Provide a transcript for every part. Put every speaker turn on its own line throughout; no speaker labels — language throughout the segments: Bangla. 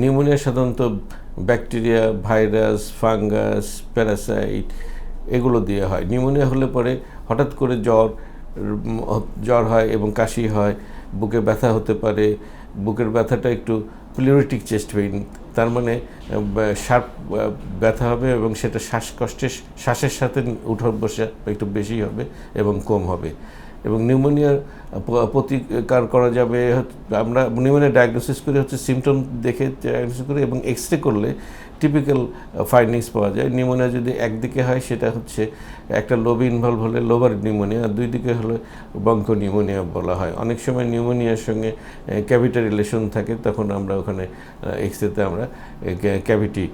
নিউমোনিয়া সাধারণত ব্যাকটেরিয়া, ভাইরাস, ফাঙ্গাস, প্যারাসাইট এগুলো দিয়ে হয়। নিউমোনিয়া হলে পরে হঠাৎ করে জ্বর জ্বর হয় এবং কাশি হয়, বুকে ব্যথা হতে পারে, বুকের ব্যথাটা একটু প্লিউরিটিক চেস্ট পেইন, তার মানে শার্প ব্যথা হবে এবং সেটা শ্বাসকষ্টের, শ্বাসের সাথে উঠা বসা একটু বেশি হবে এবং কম হবে। এবং নিউমোনিয়ার প্রতিকার করা যাবে আমরা নিউমোনিয়া ডায়াগনোসিস করে হচ্ছে সিমটম দেখে ডায়াগনোসিস করি এবং এক্স রে করলে টিপিক্যাল ফাইন্ডিংস পাওয়া যায়। নিউমোনিয়া যদি একদিকে হয়, সেটা হচ্ছে একটা লোব ইনভলভ হলে লোবার নিউমোনিয়া দুই দিকে হলে বঙ্ক নিউমোনিয়া বলা হয়। অনেক সময় নিউমোনিয়ার সঙ্গে ক্যাভিটা রিলেশন থাকে, তখন আমরা ওখানে এক্স রেতে আমরা ক্যাভিটি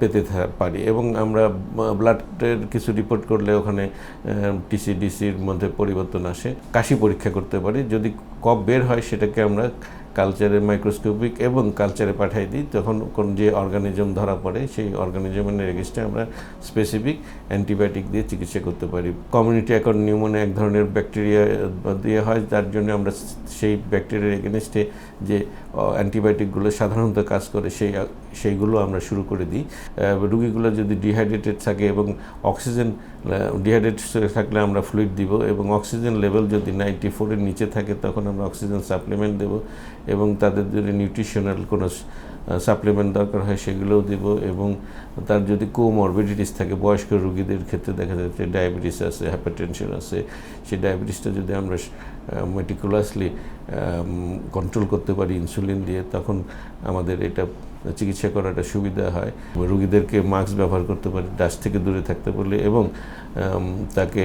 পেতে পারি। এবং আমরা ব্লাডের কিছু রিপোর্ট করলে ওখানে টিসিডিসির মধ্যে পরিবর্তন আসে। কাশি পরীক্ষা করতে পারি। যদি কফ বের হয়, সেটাকে আমরা কালচারে মাইক্রোস্কোপিক এবং কালচারে পাঠাই দিই। তখন কোন যে অর্গানিজম ধরা পড়ে, সেই অর্গানিজমের এগেস্টে আমরা স্পেসিফিক অ্যান্টিবায়োটিক দিয়ে চিকিৎসা করতে পারি। কমিউনিটি অ্যাকর্ড নিউমোনিয়া এক ধরনের ব্যাকটেরিয়া দিয়ে হয়। যার জন্য আমরা সেই ব্যাকটেরিয়ার এগেনস্টে যে অ্যান্টিবায়োটিকগুলো সাধারণত কাজ করে, সেই সেইগুলো আমরা শুরু করে দিই। রুগীগুলো যদি ডিহাইড্রেটেড থাকে এবং অক্সিজেন ডিহাইড্রেটেড থাকলে আমরা ফ্লুইড দিব এবং অক্সিজেন লেভেল যদি নাইনটি ফোরের নিচে থাকে তখন আমরা অক্সিজেন সাপ্লিমেন্ট দেব এবং তাদের যদি নিউট্রিশনাল কোনো সাপ্লিমেন্ট দরকার হয় সেগুলোও দেব এবং তার যদি কোমরবিডিটিস থাকে, বয়স্ক রুগীদের ক্ষেত্রে দেখা যাচ্ছে ডায়াবেটিস আছে হাইপারটেনশন আছে, সেই ডায়াবেটিসটা যদি আমরা মেটিকুলাসলি কন্ট্রোল করতে পারি ইনসুলিন দিয়ে, তখন আমাদের এটা চিকিৎসা করাটা সুবিধা হয়। রুগীদেরকে মাস্ক ব্যবহার করতে পারি ডাস্ট থেকে দূরে থাকতে পারলে এবং তাকে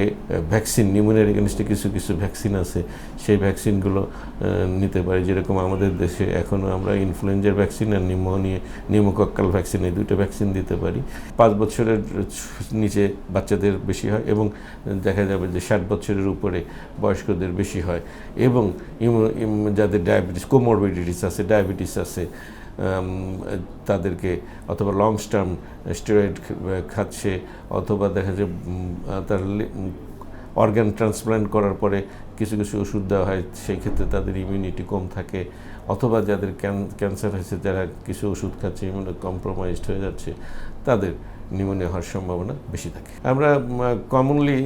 ভ্যাকসিন নিউমোনিয়ার এগেনস্টে কিছু কিছু ভ্যাকসিন আছে। সেই ভ্যাকসিনগুলো নিতে পারি। যেরকম আমাদের দেশে এখনও আমরা ইনফ্লুয়েঞ্জার ভ্যাকসিন আর নিউমোনিয়া নিউমোকক্কাল ভ্যাকসিন এই দুটো ভ্যাকসিন দিতে পারি। পাঁচ বছরের নিচে বাচ্চাদের বেশি হয় এবং দেখা যাবে যে ষাট বছরের উপরে বয়স্কদের বেশি হয়। এবং ইমো- যাদের ডায়াবেটিস কোমরবিডিটিস আছে ডায়াবেটিস আছে তাদেরকে অথবা লং টার্ম স্টেরয়েড খাচ্ছে, অথবা দেখা যায় তার অর্গান ট্রান্সপ্লান্ট করার পরে কিছু কিছু ওষুধ দেওয়া হয়, সেই ক্ষেত্রে তাদের ইমিউনিটি কম থাকে। অথবা যাদের ক্যান ক্যান্সার হয়েছে, যারা কিছু ওষুধ খাচ্ছে ইমিউনো কম্প্রোমাইজড হয়ে যাচ্ছে, তাদের নিউমোনিয়া হওয়ার সম্ভাবনা বেশি থাকে। আমরা কমনলি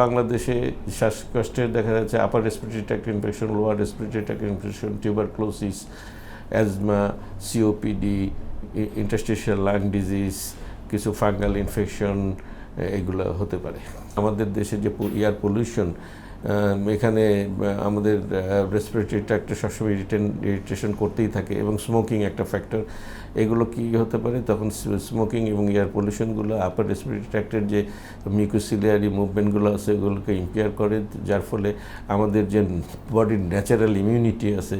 বাংলাদেশে শ্বাসকষ্টের দেখা যাচ্ছে upper respiratory tract infection lower respiratory tract infection tuberculosis asthma COPD interstitial lung disease কিছু ফাঙ্গাল ইনফেকশন এগুলো হতে পারে। আমাদের দেশে যে এয়ার পলিউশন এখানে আমাদের রেসপিরেটরি ট্র্যাক্টে সবসময় ইরিটেন ইরিটেশন করতেই থাকে এবং স্মোকিং একটা ফ্যাক্টর এগুলো কি হতে পারে? তখন স্মোকিং এবং এয়ার পলিউশনগুলো আপার রেসপিরেটরি ট্র্যাক্টের যে মিউকোসিলিয়ারি মুভমেন্টগুলো আছে এগুলোকে ইম্পেয়ার করে। যার ফলে আমাদের যে বডির ন্যাচারাল ইমিউনিটি আছে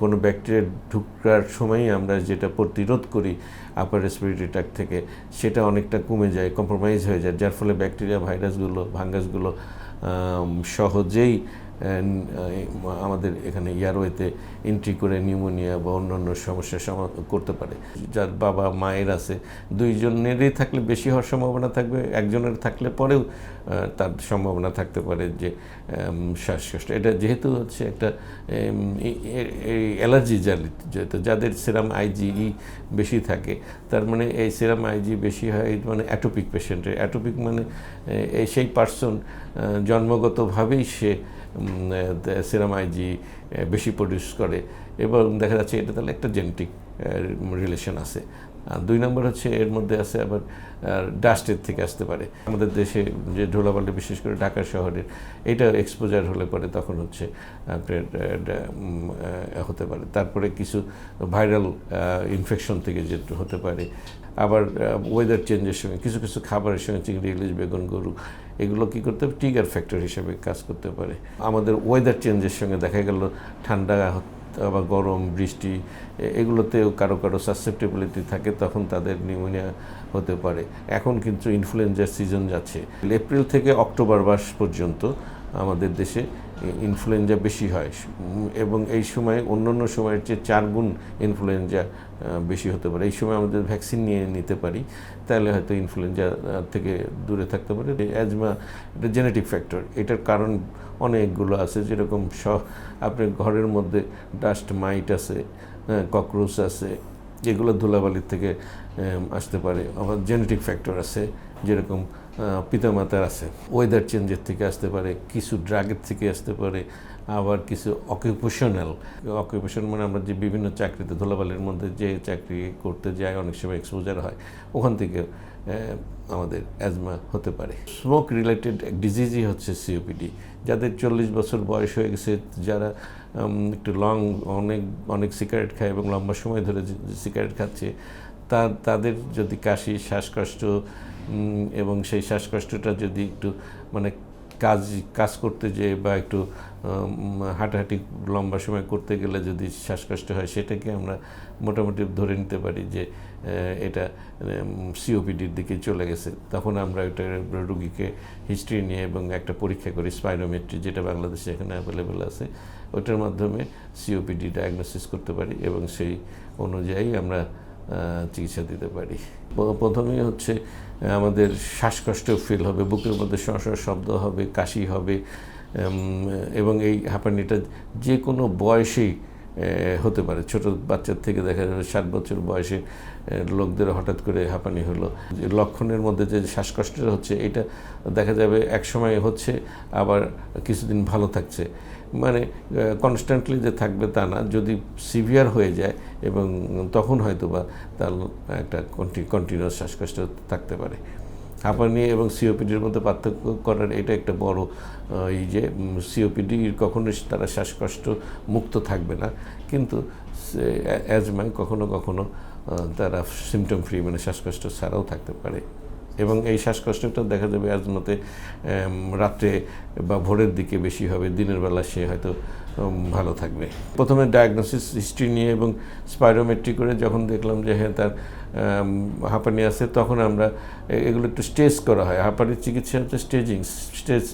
কোনো ব্যাকটেরিয়া ঢুকার সময়ই আমরা যেটা প্রতিরোধ করি আপার রেসপিরেটরি ট্র্যাক্ট থেকে, সেটা অনেকটা কমে যায় কম্প্রোমাইজ হয়ে যায়। যার ফলে ব্যাকটেরিয়া ভাইরাসগুলো ভাঙ্গাসগুলো সহজেই আমাদের এখানে ইয়ারওয়েতে এন্ট্রি করে নিউমোনিয়া বা অন্যান্য সমস্যার সমা করতে পারে। যার বাবা মায়ের আছে, দুইজনেরই থাকলে বেশি হওয়ার সম্ভাবনা থাকবে, একজনের থাকলে পরেও তার সম্ভাবনা থাকতে পারে যে শ্বাসকষ্ট। এটা যেহেতু হচ্ছে একটা অ্যালার্জি যেহেতু যাদের সেরাম আইজিই বেশি থাকে, তার মানে এই সেরাম আইজি বেশি হয় মানে অ্যাটোপিক পেশেন্টের। অ্যাটোপিক মানে সেই পার্সন জন্মগতভাবেই সে সেরাম আইজি বেশি প্রডিউস করে। এবং দেখা যাচ্ছে এটা তাহলে একটা জেনেটিক রিলেশন আছে। দুই নম্বর হচ্ছে এর মধ্যে আছে আবার ডাস্টের থেকে আসতে পারে। আমাদের দেশে যে ধুলাবালি বিশেষ করে ঢাকা শহরের, এটা এক্সপোজার হলে পরে তখন হচ্ছে হতে পারে। তারপরে কিছু ভাইরাল ইনফেকশন থেকে যে হতে পারে। আবার ওয়েদার চেঞ্জের সঙ্গে কিছু কিছু খাবারের সঙ্গে চিংড়ি, ইলিশ, বেগুন, গরু, এগুলো কী করতে হবে? টিগার ফ্যাক্টর হিসেবে কাজ করতে পারে। আমাদের ওয়েদার চেঞ্জের সঙ্গে দেখা গেল, ঠান্ডা আবার গরম, বৃষ্টি এগুলোতেও কারও কারও সাসেপ্টেবিলিটি থাকে, তখন তাদের নিউমোনিয়া হতে পারে। এখন কিন্তু ইনফ্লুয়েঞ্জার সিজন যাচ্ছে। এপ্রিল থেকে অক্টোবর মাস পর্যন্ত আমাদের দেশে ইনফ্লুয়েঞ্জা বেশি হয়। এবং এই সময় অন্যান্য সময়ের চেয়ে চার গুণ ইনফ্লুয়েঞ্জা বেশি হতে পারে। এই সময় আমাদের ভ্যাকসিন নিয়ে নিতে পারি, তাহলে হয়তো ইনফ্লুয়েঞ্জা থেকে দূরে থাকতে পারে। অ্যাজমা এটা জেনেটিক ফ্যাক্টর এটার কারণ অনেকগুলো আছে, যেরকম স আপনার ঘরের মধ্যে ডাস্ট মাইট আছে ককরোচ আছে এগুলো ধুলাবালির থেকে আসতে পারে। আবার জেনেটিক ফ্যাক্টর আছে, যেরকম পিতামাতার আছে। ওয়েদার চেঞ্জের থেকে আসতে পারে, কিছু ড্রাগের থেকে আসতে পারে, আবার কিছু অকুপেশনাল অকুপেশন মানে আমরা যে বিভিন্ন চাকরিতে, ধুলাবালির মধ্যে যে চাকরি করতে যাই, অনেক সময় এক্সপোজার হয়, ওখান থেকে আমাদের অ্যাজমা হতে পারে। স্মোক রিলেটেড এক ডিজিজই হচ্ছে সিওপিডি যাদের চল্লিশ বছর বয়স হয়ে গেছে, যারা একটু লং অনেক অনেক সিগারেট খায় এবং লম্বা সময় ধরে সিগারেট খাচ্ছে তা তাদের যদি কাশি, শ্বাসকষ্ট এবং সেই শ্বাসকষ্টটা যদি একটু মানে কাজ কাজ করতে যেয়ে বা একটু হাঁটাহাঁটি লম্বা সময় করতে গেলে যদি শ্বাসকষ্ট হয়, সেটাকে আমরা মোটামুটি ধরে নিতে পারি যে এটা সিওপিডির দিকে চলে গেছে। তখন আমরা এটা রুগীকে হিস্ট্রি নিয়ে এবং একটা পরীক্ষা করি স্পাইরোমেট্রি যেটা বাংলাদেশে এখানে অ্যাভেলেবেল আছে, ওটার মাধ্যমে সিওপিডি ডায়াগনোসিস করতে পারি এবং সেই অনুযায়ী আমরা চিকিৎসা দিতে পারি। প্রথমেই হচ্ছে আমাদের শ্বাসকষ্ট ফিল হবে, বুকের মধ্যে শশ শব্দ হবে, কাশি হবে এবং এই হাঁপানিটা যে কোনো বয়সেই হতে পারে। ছোট বাচ্চার থেকে দেখা যাবে ষাট বছর বয়সে লোকদের হঠাৎ করে হাঁপানি হলো। যে লক্ষণের মধ্যে যে শ্বাসকষ্টটা হচ্ছে, এটা দেখা যাবে এক সময় হচ্ছে, আবার কিছুদিন ভালো থাকছে। মানে কনস্ট্যান্টলি যে থাকবে তা না। যদি সিভিয়ার হয়ে যায় এবং তখন হয়তো বা তার একটা কন্টিনিউয়াস শ্বাসকষ্ট থাকতে পারে। হাঁপানি এবং সিওপিডির মধ্যে পার্থক্য করার এটা একটা বড় এই যে সিওপিডি কখনো তারা শ্বাসকষ্ট মুক্ত থাকবে না। কিন্তু অ্যাজমায় কখনো কখনো তারা সিমটম ফ্রি মানে শ্বাসকষ্ট ছাড়াও থাকতে পারে। এবং এই শ্বাসকষ্টটা দেখা যাবে আজমতে রাত্রে বা ভোরের দিকে বেশি হবে, দিনের বেলা সে হয়তো ভালো থাকবে। প্রথমে ডায়াগনোসিস হিস্ট্রি নিয়ে এবং স্পাইরোমেট্রি করে যখন দেখলাম যে হ্যাঁ তার হাঁপানি আছে, তখন আমরা এগুলো একটু স্টেজ করা হয়। হাঁপানির চিকিৎসা হচ্ছে staging stage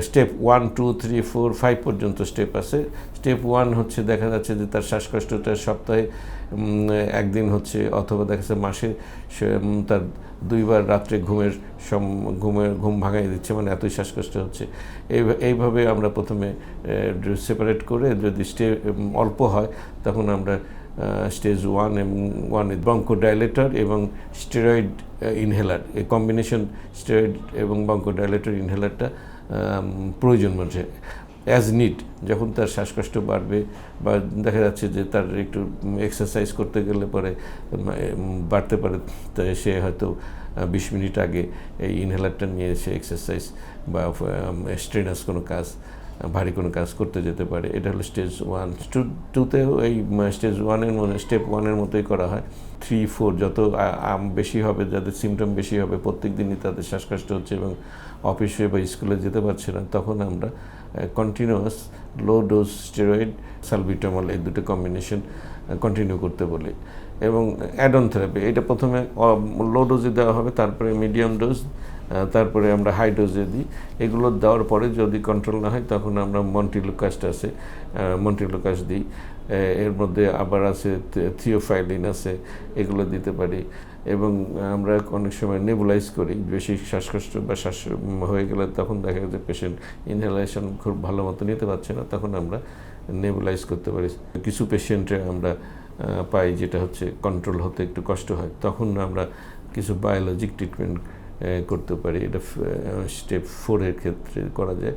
step one two three four five পর্যন্ত স্টেপ আছে। স্টেপ ওয়ান হচ্ছে দেখা যাচ্ছে যে তার শ্বাসকষ্টটা সপ্তাহে একদিন হচ্ছে অথবা দেখা যাচ্ছে মাসে তার দুইবার রাত্রে ঘুমের সম, ঘুমের, ঘুম ভাঙাই দিচ্ছে মানে এতই শ্বাসকষ্ট হচ্ছে। এই- এইভাবে আমরা প্রথমে সেপারেট করে যদি স্টে অল্প হয়, তখন আমরা স্টেজ ওয়ান এবং ওয়ান বঙ্কোডাইলেটর এবং স্টেরয়েড ইনহেলার এই কম্বিনেশন স্টেরয়েড এবং বঙ্কোডাইলেটর ইনহেলারটা প্রয়োজন মানুষে অ্যাজ নিড যখন তার শ্বাসকষ্ট বাড়বে বা দেখা যাচ্ছে যে তার একটু এক্সারসাইজ করতে গেলে পরে বাড়তে পারে সে হয়তো বিশ মিনিট আগে এই ইনহেলারটা নিয়ে এসে এক্সারসাইজ বা স্ট্রেনাস কোনো কাজ ভারী কোনো কাজ করতে যেতে পারে। এটা হলো স্টেজ ওয়ান টু টুতেও এই স্টেজ ওয়ানের মধ্যে স্টেপ ওয়ানের মতোই করা হয়। থ্রি ফোর যত আম বেশি হবে, যাদের সিমটম বেশি হবে প্রত্যেক দিনই তাদের শ্বাসকষ্ট হচ্ছে এবং অফিসে বা স্কুলে যেতে পারছে না, তখন আমরা continuous low dose steroid salbutamol এই দুটো কম্বিনেশন কন্টিনিউ করতে বলি। এবং অ্যাডন থেরাপি এটা প্রথমে লো ডোজে দেওয়া হবে, তারপরে মিডিয়াম ডোজ তারপরে আমরা হাইড্রোজে দিই। এগুলো দেওয়ার পরে যদি কন্ট্রোল না হয়, তখন আমরা মন্টিলোকাস্ট আছে মন্টিলোকাস্ট দিই। এর মধ্যে আবার আছে থিওফাইলিন আছে, এগুলো দিতে পারি। এবং আমরা অনেক সময় নেবুলাইজ করি। বেশি শ্বাসকষ্ট বা শ্বাস হয়ে গেলে তখন দেখা যায় পেশেন্ট ইনহেলেশন খুব ভালো মতো নিতে পারছে না, তখন আমরা নেবুলাইজ করতে পারি। কিছু পেশেন্টে আমরা পাই যেটা হচ্ছে কন্ট্রোল হতে একটু কষ্ট হয়। তখন আমরা কিছু বায়োলজিক ট্রিটমেন্ট করতে পারি। এটা স্টেপ ফোরের ক্ষেত্রে করা যায়।